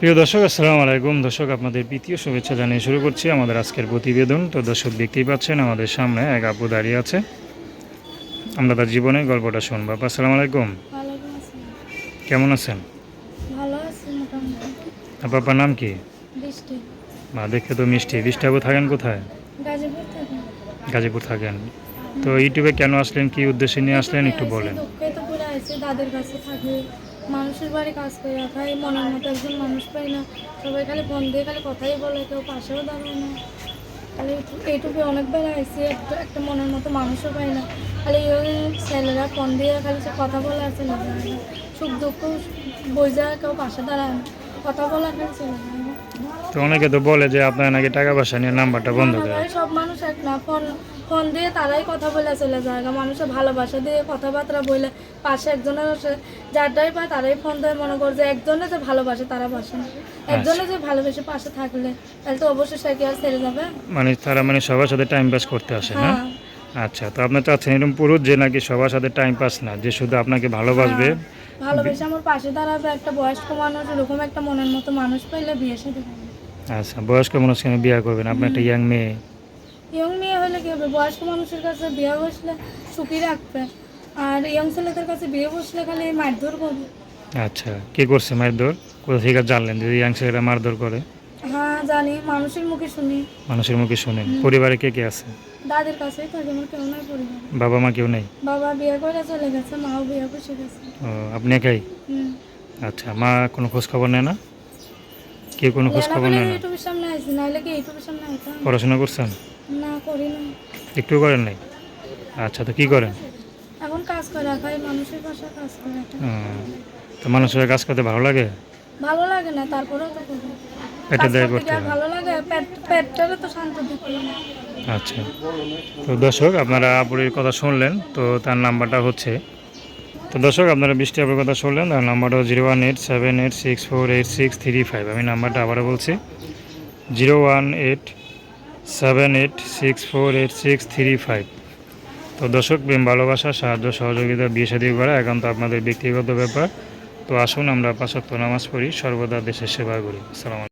প্রিয় দর্শক আসসালামু আলাইকুম। দর্শক আপনাদের দ্বিতীয় শুভেচ্ছা জানিয়ে শুরু করছি আমাদের আজকের প্রতিবেদন। তো দর্শক দেখতেই পাচ্ছেন আমাদের সামনে এক আপু দাঁড়িয়ে আছে। আমরা তার জীবনের গল্পটা শুনব। আপু আসসালামু আলাইকুম। কেমন আছেন? আপু আপনার নাম কি? বা দেখতে তো মিষ্টি। বৃষ্টি আপু থাকেন কোথায়? গাজীপুর থাকেন। তো ইউটিউবে কেন আসলেন? কি উদ্দেশ্যে নিয়ে আসলেন? একটু বলেন। দুঃখে দাদের কাছে মানুষের বাড়ি কাজ করে খাই মনের মতো একজন মানুষ পাই না। সবাই খালি ফোন দিয়ে খালি কথাই বলে, কেউ পাশেও দাঁড়ায় না। খালি এইটু- এইটুকু অনেকবার আইসি একটা একটা মনের মতো মানুষও পাই না। খালি ওই ছেলেরা ফোন দিয়ে খালি সে কথা বলে আছে না। সুখ দুঃখ বোঝা কেউ পাশে দাঁড়ায় না। কথা বলা খালি না। তো অনেকে তো বলে যে আপনার নাকি টাকা পয়সা নিয়ে নাম্বারটা বন্ধ করে। সব মানুষ এক না। ফোন ফোন দিয়ে তারাই কথা বলে চলে যায়। মানুষের ভালোবাসা দিয়ে কথাবার্তা বলে পাশে একজনের যারটাই পায় তারাই ফোন দেয়। মনে করে যে একজনে যে ভালোবাসে তারা বাসে না। একজনে যে ভালোবেসে পাশে থাকলে তাহলে তো অবশ্যই সে কি আর ছেড়ে যাবে? মানে তারা মানে সবার সাথে টাইম পাস করতে আসে না? হ্যাঁ। আচ্ছা তো আপনি চাচ্ছেন এরকম পুরুষ যে নাকি সবার সাথে টাইম পাস না যে শুধু আপনাকে ভালোবাসবে ভালোবেসে আমার পাশে দাঁড়াবে একটা বয়স্ক মানুষ এরকম একটা মনের মতো মানুষ পাইলে বিয়ে সাথে আচ্ছা বয়স্ক মানুষ কেন বিয়ে করবেন আপনি একটা ইয়াং মেয়ে। ইয়ং মেয়ে হলে কি হবে? বয়স্ক মানুষের কাছে বিয়ে বসলে সুখী রাখবে। আর ইয়ং ছেলেদের কাছে বিয়ে বসলে খালি মারধর করবে। আচ্ছা কে করছে মারধর? কোথা থেকে জানলেন যদি ইয়াং ছেলেরা মারধর করে? জানি মানুষের মুখে শুনি। মানুষের মুখে শুনেন পরিবারে কে কে আছে? দাদের কাছেই থাকে আমার কেউ নাই পরিবার। বাবা মা কেউ নেই? বাবা বিয়ে করে চলে গেছে মাও বিয়ে বসে গেছে। ও, আপনি একাই? আচ্ছা মা কোনো খোঁজ খবর নেয় না? কেউ কোনো খোঁজ খবর নেয় না? ইউটিউবের সামনে আইসি নাহলে কি ইউটিউবের সামনে আইতাম? পড়াশোনা করছেন? না করি না একটু করেন নাই? আচ্ছা তো কি করেন? এখন কাজ করে খাই মানুষের পাশে কাজ করে। তো মানুষের কাজ করতে ভালো লাগে? ভালো লাগে না তারপরেও তো করি পেটে কাজ দেয় করতে করতে কি আর। ভালো লাগে পেটটারে তো শান্ত হবে আচ্ছা। তো দর্শক আপনারা আপুরের কথা শুনলেন তো তার নাম্বারটা হচ্ছে তো দর্শক আপনারা বৃষ্টি আপুর কথা শুনলেন তার নাম্বারটা zero one eight seven eight six four eight six three five. আমি নাম্বারটা আবারও বলছি zero one eight seven eight six four eight six three five. তো দর্শক প্রেম ভালোবাসা সাহায্য সহযোগিতা বিয়ে শাদী করা একান্ত আপনাদের ব্যক্তিগত ব্যাপার। তো আসুন আমরা পাঁচক্ত নামাজ পড়ি সর্বদা দেশের সেবা করি। আসসালামু আলাইকুম।